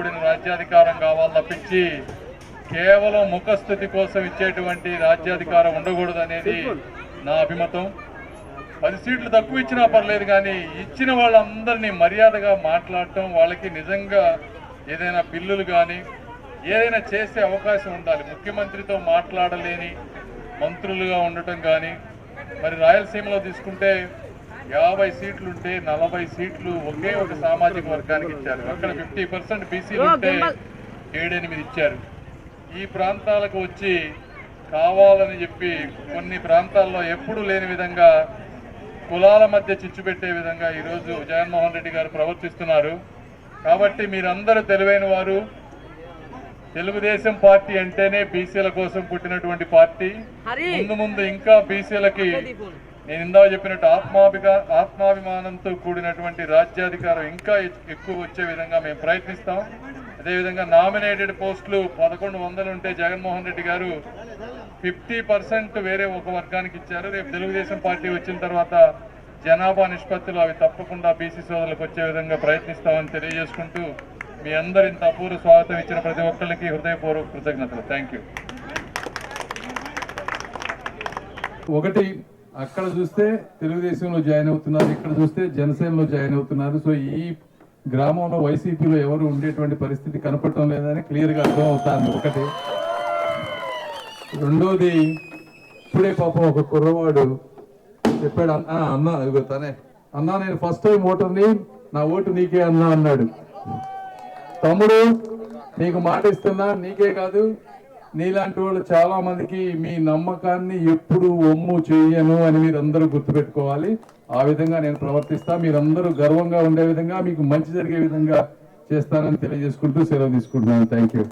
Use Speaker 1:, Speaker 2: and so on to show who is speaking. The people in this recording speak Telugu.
Speaker 1: కూడిన రాజ్యాధికారం కావాలి తప్పించి కేవలం ముఖస్థుతి కోసం ఇచ్చేటువంటి రాజ్యాధికారం ఉండకూడదు అనేది నా అభిమతం. పది సీట్లు తక్కువ ఇచ్చినా పర్లేదు కానీ ఇచ్చిన వాళ్ళందరినీ మర్యాదగా మాట్లాడటం వాళ్ళకి నిజంగా ఏదైనా బిల్లులు కానీ ఏదైనా చేసే అవకాశం ఉండాలి. ముఖ్యమంత్రితో మాట్లాడలేని మంత్రులుగా ఉండటం కానీ మరి రాయలసీమలో తీసుకుంటే యాభై సీట్లు ఉంటే నలభై సీట్లు ఒకే ఒక సామాజిక వర్గానికి ఇచ్చారు. అక్కడ ఫిఫ్టీ పర్సెంట్ బీసీలు ఉంటే ఏడెనిమిది ఇచ్చారు. ఈ ప్రాంతాలకు వచ్చి కావాలని చెప్పి కొన్ని ప్రాంతాల్లో ఎప్పుడూ లేని విధంగా కులాల మధ్య చిచ్చు పెట్టే విధంగా ఈరోజు జగన్మోహన్ రెడ్డి గారు ప్రవర్తిస్తున్నారు. కాబట్టి మీరందరూ తెలివైన వారు. తెలుగుదేశం పార్టీ అంటేనే బీసీల కోసం పుట్టినటువంటి పార్టీ. ముందు ముందు ఇంకా బీసీలకి నేను ఇందాక చెప్పినట్టు ఆత్మాభిగా ఆత్మాభిమానంతో కూడినటువంటి రాజ్యాధికారం ఇంకా ఎక్కువ వచ్చే విధంగా మేము ప్రయత్నిస్తాం. అదేవిధంగా నామినేటెడ్ పోస్టులు పదకొండు వందలు ఉంటే జగన్మోహన్ రెడ్డి గారు ఫిఫ్టీ పర్సెంట్ వేరే ఒక వర్గానికి ఇచ్చారు. రేపు తెలుగుదేశం పార్టీ వచ్చిన తర్వాత జనాభా నిష్పత్తులు అవి తప్పకుండా బీసీ సోదరులకు వచ్చే విధంగా ప్రయత్నిస్తామని తెలియజేసుకుంటూ మీ అందరి ఇంత అపూర్వ స్వాగతం ఇచ్చిన ప్రతి ఒక్కరికి హృదయపూర్వక కృతజ్ఞతలు. Thank you. ఒకటి అక్కడ చూస్తే తెలుగుదేశంలో జాయిన్ అవుతున్నారు ఇక్కడ చూస్తే జనసేనలో జాయిన్ అవుతున్నారు. సో ఈ గ్రామంలో వైసీపీలో ఎవరు ఉండేటువంటి పరిస్థితి కనపడటం లేదని క్లియర్గా అర్థం అవుతాను ఒకటి. రెండోది ఇప్పుడే పాపం ఒక కుర్రవాడు చెప్పాడు అన్న అన్న ఇదిగో తనే. అన్నా నేను ఫస్ట్ టైం ఓటర్ని నా ఓటు నీకే అన్నా అన్నాడు. తమ్ముడు నీకు మాట ఇస్తున్నా నీకే కాదు. నీలాంటి వాళ్ళు చాలా మందికి మీ నమ్మకాన్ని ఎప్పుడు ఒమ్ము చేయను అని మీరందరూ గుర్తుపెట్టుకోవాలి. ఆ విధంగా నేను ప్రవర్తిస్తా. మీరందరూ గర్వంగా ఉండే విధంగా మీకు మంచి జరిగే విధంగా చేస్తానని తెలియజేసుకుంటూ సెలవు తీసుకుంటున్నాను. Thank you